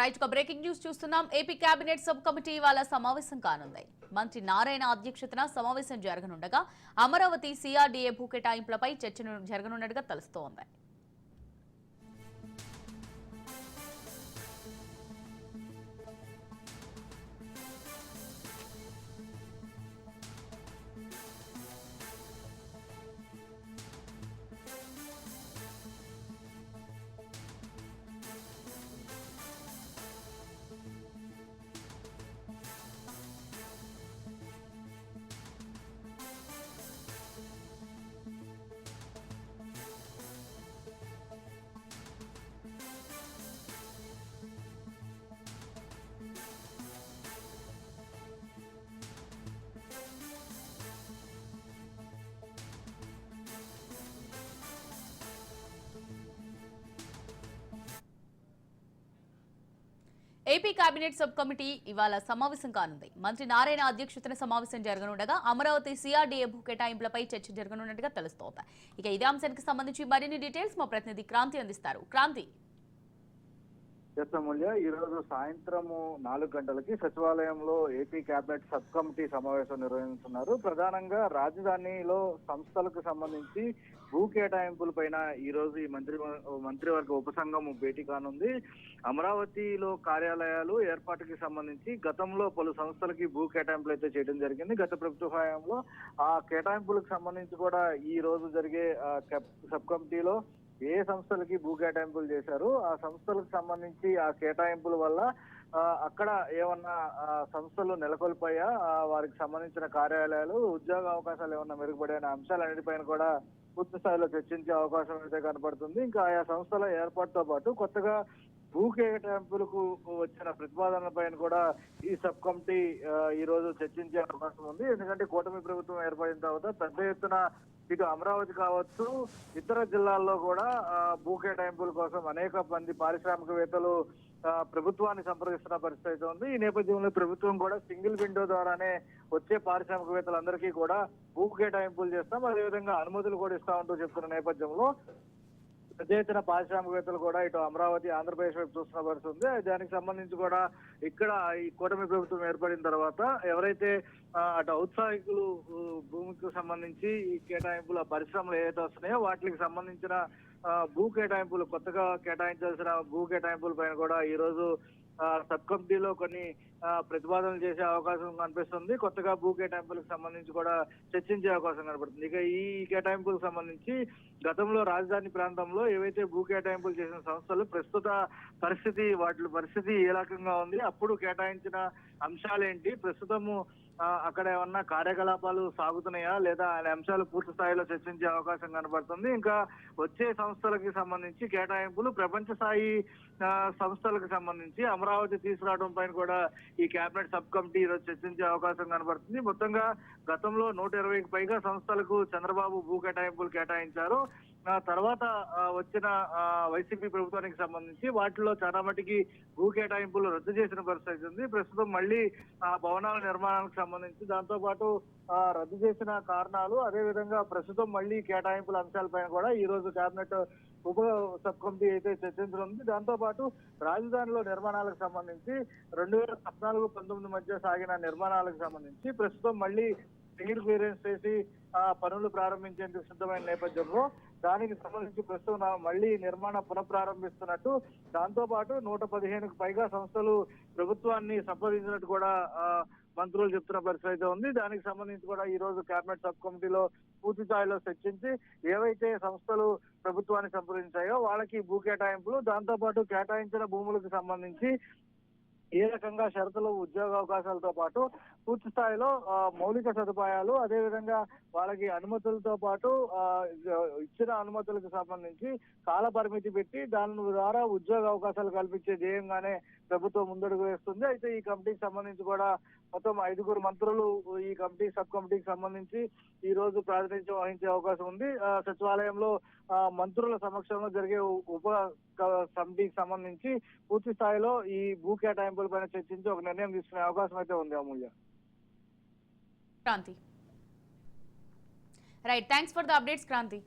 Right ఒక breaking news చూస్తున్నాం. AP cabinet sub committee ఇవాళ సమావేశం కానుంది. మంత్రి నారాయణ అధ్యక్షతన సమావేశం జరగనుండగా అమరావతి సిఆర్డీఏ భూ కేటాయింపులపై చర్చ జరగనున్నట్టుగా తెలుస్తోంది. ఏపీ కేబినెట్ సబ్ కమిటీ ఇవాళ సమావేశం కానుంది. మంత్రి నారాయణ అధ్యక్షతన సమావేశం జరగనుండగా అమరావతి సిఆర్డీఏ భూ కేటాయింపులపై చర్చ జరగనున్నట్టుగా తెలుస్తోంది. ఇక ఇదే అంశానికి సంబంధించి మరిన్ని డీటెయిల్స్ మా ప్రతినిధి క్రాంతి అందిస్తారు. క్రాంతి. మూల్య. ఈ రోజు సాయంత్రము నాలుగు గంటలకి సచివాలయంలో ఏపీ కేబినెట్ సబ్ కమిటీ సమావేశం నిర్వహిస్తున్నారు. ప్రధానంగా రాజధానిలో సంస్థలకు సంబంధించి భూ కేటాయింపుల పైన ఈ రోజు ఈ మంత్రి మంత్రివర్గ ఉపసంఘం భేటీ కానుంది. అమరావతిలో కార్యాలయాలు ఏర్పాటుకి సంబంధించి గతంలో పలు సంస్థలకి భూ కేటాయింపులు అయితే చేయడం జరిగింది. గత ప్రభుత్వ హయాంలో ఆ కేటాయింపులకు సంబంధించి కూడా ఈ రోజు జరిగే సబ్ కమిటీలో ఏ సంస్థలకి భూ కేటాయింపులు చేశారు ఆ సంస్థలకు సంబంధించి ఆ కేటాయింపుల వల్ల అక్కడ ఏమన్నా సంస్థలు నెలకొల్పాయా? వారికి సంబంధించిన కార్యాలయాలు ఉద్యోగ అవకాశాలు ఏమన్నా మెరుగుపడే అంశాలన్నిటిపైన కూడా పూర్తి స్థాయిలో చర్చించే అవకాశం అయితే కనపడుతుంది. ఇంకా ఆయా సంస్థల ఏర్పాటుతో పాటు కొత్తగా భూ కేటాయింపులకు వచ్చిన ప్రతిపాదనల పైన కూడా ఈ సబ్ కమిటీ ఈ రోజు చర్చించే అవకాశం ఉంది. ఎందుకంటే కూటమి ప్రభుత్వం ఏర్పడిన తర్వాత పెద్ద ఎత్తున ఇటు అమరావతి కావచ్చు ఇతర జిల్లాల్లో కూడా భూ కేటాయింపుల కోసం అనేక మంది పారిశ్రామికవేత్తలు ప్రభుత్వాన్ని సంప్రదిస్తున్న పరిస్థితి అయితే ఉంది. ఈ నేపథ్యంలో ప్రభుత్వం కూడా సింగిల్ విండో ద్వారానే వచ్చే పారిశ్రామికవేత్తలందరికీ కూడా భూ కేటాయింపులు చేస్తాం. అదేవిధంగా అనుమతులు కూడా ఇస్తామంటూ చెప్తున్న నేపథ్యంలో పెద్ద ఎత్తున పారిశ్రామికవేత్తలు కూడా ఇటు అమరావతి ఆంధ్రప్రదేశ్ వైపు చూస్తున్న పరిస్థితి దానికి సంబంధించి కూడా ఇక్కడ ఈ కూటమి ప్రభుత్వం ఏర్పడిన తర్వాత ఎవరైతే అటు ఔత్సాహికులు భూమికి సంబంధించి ఈ కేటాయింపుల పరిశ్రమలు ఏవైతే వస్తున్నాయో వాటికి సంబంధించిన భూ కేటాయింపులు కొత్తగా కేటాయించాల్సిన భూ కేటాయింపుల పైన కూడా ఈ రోజు సబ్ కమిటీలో కొన్ని ప్రతిపాదనలు చేసే అవకాశం కనిపిస్తుంది. కొత్తగా భూ కేటాయింపులకు సంబంధించి కూడా చర్చించే అవకాశం కనబడుతుంది. ఇక ఈ కేటాయింపులకు సంబంధించి గతంలో రాజధాని ప్రాంతంలో ఏవైతే భూ కేటాయింపులు చేసిన సంస్థలు ప్రస్తుత పరిస్థితి వాటి పరిస్థితి ఏ రకంగా ఉంది అప్పుడు కేటాయించిన అంశాలేంటి ప్రస్తుతము అక్కడ ఏమన్నా కార్యకలాపాలు సాగుతున్నాయా లేదా అనే అంశాలు పూర్తి స్థాయిలో చర్చించే అవకాశం కనబడుతుంది. ఇంకా వచ్చే సంస్థలకి సంబంధించి కేటాయింపులు ప్రపంచ స్థాయి సంస్థలకు సంబంధించి అమరావతి తీసుకురావడం పైన కూడా ఈ కేబినెట్ సబ్ కమిటీ ఈరోజు చర్చించే అవకాశం కనబడుతుంది. మొత్తంగా గతంలో నూట ఇరవైకి పైగా సంస్థలకు చంద్రబాబు భూ కేటాయింపులు కేటాయించారు. తర్వాత వచ్చిన వైసీపీ ప్రభుత్వానికి సంబంధించి వాటిలో చాలా మటుకి భూ కేటాయింపులు రద్దు చేసిన పరిస్థితి ఉంది. ప్రస్తుతం మళ్ళీ ఆ భవనాల నిర్మాణానికి సంబంధించి దాంతో పాటు ఆ, రద్దు చేసిన కారణాలు అదే విధంగా ప్రస్తుతం మళ్ళీ కేటాయింపుల అంశాలపైన కూడా ఈ రోజు కేబినెట్ ఉప సబ్ కమిటీ అయితే చర్చించనుంది దాంతో పాటు రాజధానిలో నిర్మాణాలకు సంబంధించి రెండు వేల పద్నాలుగు పంతొమ్మిది మధ్య సాగిన నిర్మాణాలకు సంబంధించి ప్రస్తుతం మళ్ళీ సింగిల్ క్లియరెన్స్ చేసి ఆ పనులు ప్రారంభించేందుకు సిద్ధమైన నేపథ్యంలో దానికి సంబంధించి ప్రస్తుతం నా- మళ్ళీ నిర్మాణ పునఃప్రారంభిస్తున్నట్టు. దాంతో పాటు నూట పదిహేనుకు పైగా సంస్థలు ప్రభుత్వాన్ని సంప్రదించినట్టు కూడా మంత్రులు చెప్తున్న పరిస్థితి అయితే ఉంది. దానికి సంబంధించి కూడా ఈ రోజు కేబినెట్ సబ్ కమిటీలో పూర్తి స్థాయిలో చర్చించి ఏవైతే సంస్థలు ప్రభుత్వాన్ని సంప్రదించాయో వాళ్ళకి భూ కేటాయింపులు దాంతోపాటు కేటాయించిన భూములకు సంబంధించి ఏ రకంగా షరతులు ఉద్యోగ అవకాశాలతో పాటు పూర్తి స్థాయిలో మౌలిక సదుపాయాలు అదేవిధంగా వాళ్ళకి అనుమతులతో పాటు ఇచ్చిన అనుమతులకు సంబంధించి కాల పరిమితి పెట్టి దాని ద్వారా ఉద్యోగ అవకాశాలు కల్పించే ధ్యేయంగానే ప్రభుత్వం ముందడుగు వేస్తుంది. అయితే ఈ కమిటీకి సంబంధించి కూడా మొత్తం ఐదుగురు మంత్రులు ఈ కమిటీ సబ్ కమిటీకి సంబంధించి ఈ రోజు ప్రాతినిధ్యం వహించే అవకాశం ఉంది. సచివాలయంలో మంత్రుల సమక్షంలో జరిగే ఉప కమిటీకి సంబంధించి పూర్తి స్థాయిలో ఈ భూ కేటాయింపుల పైన చర్చించి ఒక నిర్ణయం తీసుకునే అవకాశం అయితే ఉంది Amulya. Kranti. Right thanks for the updates Kranti.